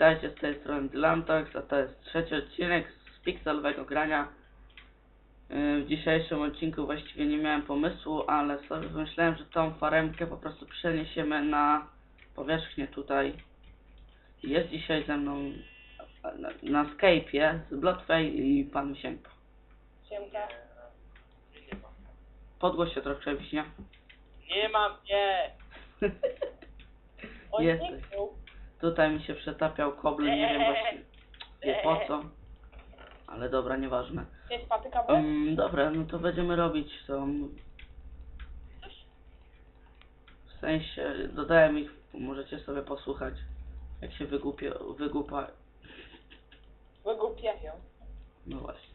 witajcie z tej strony Dylantox, a to jest trzeci odcinek z pikselowego grania. Yy, W dzisiejszym odcinku właściwie nie miałem pomysłu, ale sobie wymyślałem, że tą faremkę po prostu przeniesiemy na powierzchnię tutaj. Jest dzisiaj ze mną na, na Skype'ie z Bloodfay i Pan Siemka. Siemka. Nie ma. Podgłoś się troszkę wiśnia. Nie mam, nie! On Jesteś. Tutaj mi się przetapiał kobl, nie wiem właśnie nie po co. Ale dobra, nieważne. Jest patyka B? Um, dobra, no to będziemy robić to. W sensie, dodałem ich, możecie sobie posłuchać, jak się wygłupie, wygłupa, Wygłupiają. no właśnie.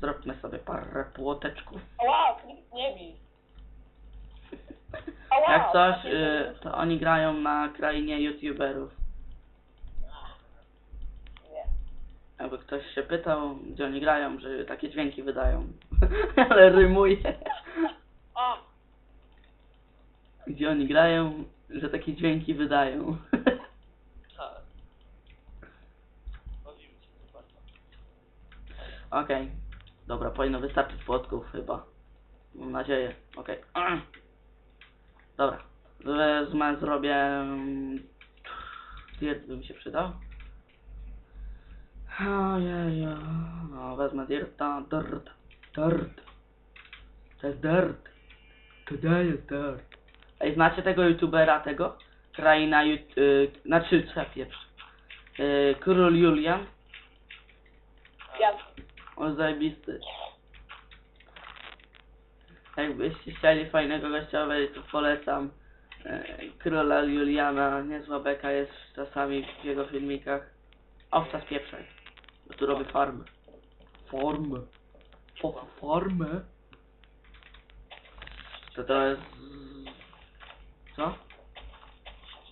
Zróbmy sobie parę płoteczków. Nikt nie bij. Ała, Jak coś, y, to oni grają na krainie youtuberów. Nie. Jakby ktoś się pytał, gdzie oni grają, że takie dźwięki wydają. Ale rymuje. Gdzie oni grają, że takie dźwięki wydają. Tak. Bawimy się to bardzo. Okej. Dobra, powinno wystarczyć płotków chyba. Mam nadzieję. Okej. Dobra. Wezmę, zrobię... mm, Dirt by mi się przydał. Ojej, no wezmę dirta, dirt, dirt. To jest dirt. To jest dirt. Ej, znacie tego youtubera, tego? Kraina, y, znaczy, co ja. Y, Król Julian. ja. On zajebisty. Jakbyście chcieli fajnego gościa obejrzeć, to polecam. E, Króla Juliana, niezła beka jest czasami w jego filmikach. Owca spieprzaj, bo tu robię farmę. Formę. Po formę? To to jest... Co?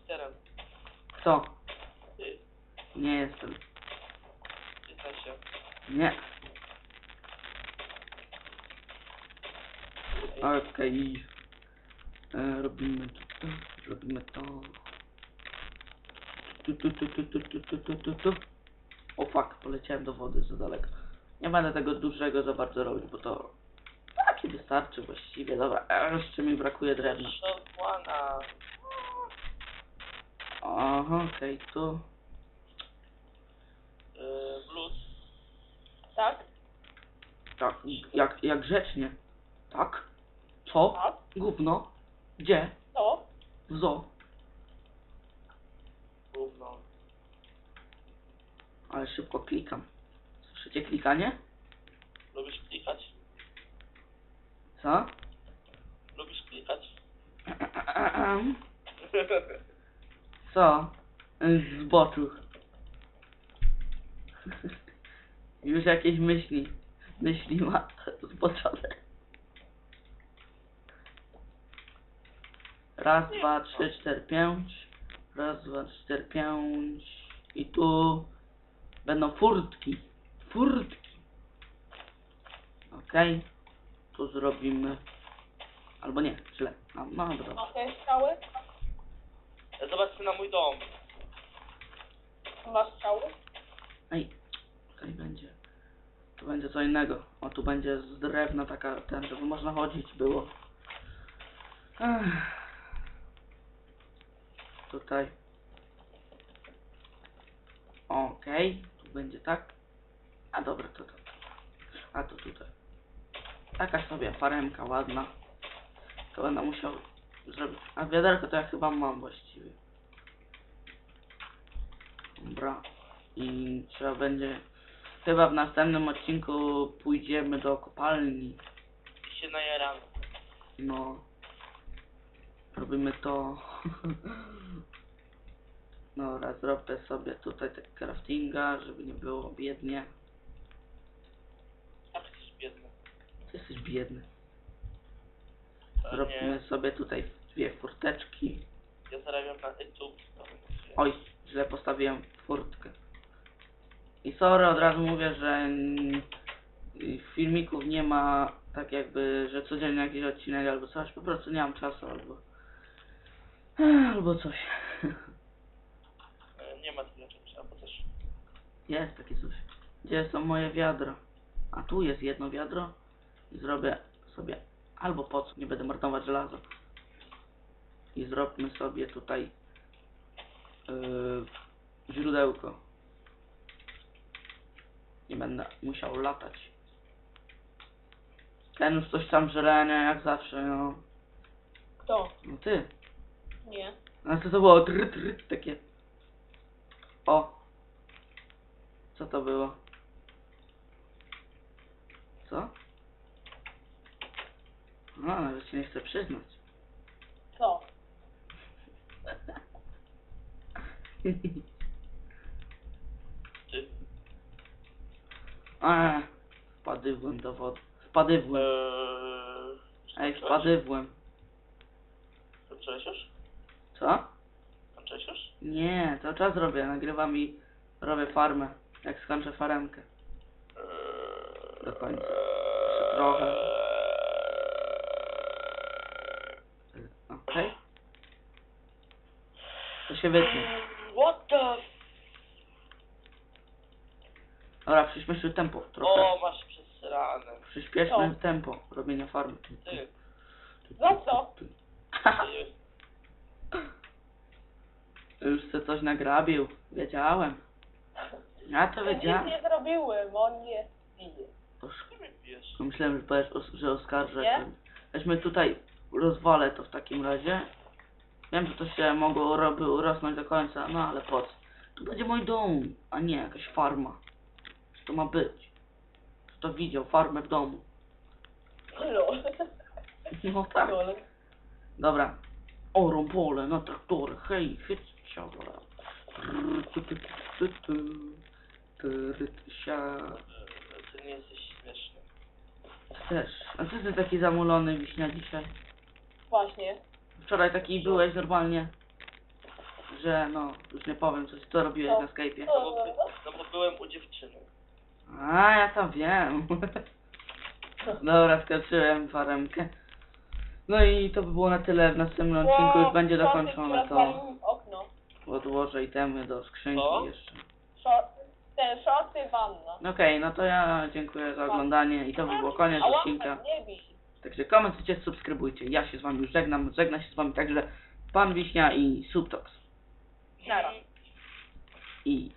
Czterem. Kto? Ty, Nie jestem. pyta się. Nie. Okej. E, Robimy to, robimy to. Tu, tu, tu, tu, tu, tu, tu, tu, tu, tu. O fuck, poleciałem do wody za daleko. Nie będę tego dużego za bardzo robić, bo to takie wystarczy właściwie. Dobra, jeszcze mi brakuje drewna. Aha, okej, tu. Yy, blues. Tak? Tak, jak, jak grzecznie. Tak? Co? Tak? Gówno? Gdzie? To? W zoo. Gówno. Ale szybko klikam. Słyszycie klikanie? Lubisz klikać? Co? Lubisz klikać? Co? Zboczuch. Już jakieś myśli. Myśli ma zboczone. Raz, dwa, trzy, cztery, pięć. Raz, dwa, cztery, pięć. I tu będą furtki. Furtki. Okej. Tu zrobimy. Albo nie, źle. No, no dobra. Masz te strzały? Zobaczmy na mój dom. Masz strzały? Ej, tutaj będzie. Tu będzie co innego. O, tu będzie z drewna taka, ten, żeby można chodzić było. Ech. Tutaj. Okej, tu będzie tak. A dobra, to to. A to tutaj. Taka sobie faremka ładna. To będę musiał zrobić. A wiaderko to ja chyba mam właściwie. Dobra. I trzeba będzie. Chyba w następnym odcinku pójdziemy do kopalni. I się najaram. No. Robimy to. Dobra, zrobię sobie tutaj tak craftinga, żeby nie było biednie. Jak jesteś biedny? Ty jesteś biedny. Zrobimy sobie tutaj dwie furteczki. Ja zarabiam na YouTube. Oj, źle postawiłem furtkę. I sorry, od razu mówię, że filmików nie ma tak jakby, że codziennie jakiś odcinek albo coś, po prostu nie mam czasu albo Albo coś. E, nie ma tyle czegoś, albo coś. Jest takie coś. Gdzie są moje wiadro? A tu jest jedno wiadro i zrobię sobie albo po co, nie będę marnować żelaza. I zrobmy sobie tutaj yy, źródełko. Nie będę musiał latać. Ten już coś tam żelenia, jak zawsze, no. Kto? No ty. Nie. A co to było? Tr, tr, takie. O. Co to było? Co? No, nawet się nie chcę przyznać. Co? Eee, wpadywłem do wody. Wpadywłem. Eee, Ej, wpadywłem. Skończyłeś już? Co? Skończyłeś już? Nie, cały czas robię. Nagrywam i robię farmę. Jak skończę faremkę. Do końca. Jeszcze trochę. Okej? To się wytnie. What the f... Dobra, przyspieszmy tempo trochę. O, masz przesrane. Przyspieszmy Co? tempo robienia farmy. Ty. Za co? Ty. Już se coś nagrabił. Wiedziałem. Ja to Ja nic wiedziałem. nie zrobiłem, on nie. To no Myślałem, że powiesz, os- że oskarżę. Nie? Weźmy tutaj, rozwalę to w takim razie. Wiem, że to się mogło robił rosnąć do końca, no ale po co? Tu będzie mój dom, a nie jakaś farma. Co to ma być? Kto to widział? Farmę w domu. Lol. No tak. Lol. Dobra. Orą pole na traktory, hej, chyć siadła. Sia. Ty nie jesteś śmieszny. Też. A co ty taki zamulony wiśnia dzisiaj? Właśnie. Wczoraj taki byłeś normalnie, że no, już nie powiem coś, co robiłeś No. na Skype'ie. No bo, no bo byłem u dziewczyny. A, ja tam wiem. Dobra, skończyłem faremkę. No i to by było na tyle. W następnym odcinku już będzie dokończone to. Odłożę itemy do skrzynki Co? jeszcze. Short, ten shorty wanna. Okej, no to ja dziękuję za oglądanie i to by było koniec A odcinka. łapek nie bij. Także komentujcie, subskrybujcie. Ja się z wami już żegnam. Żegna się z wami także Pan Wiśnia i Subtox. Nara. I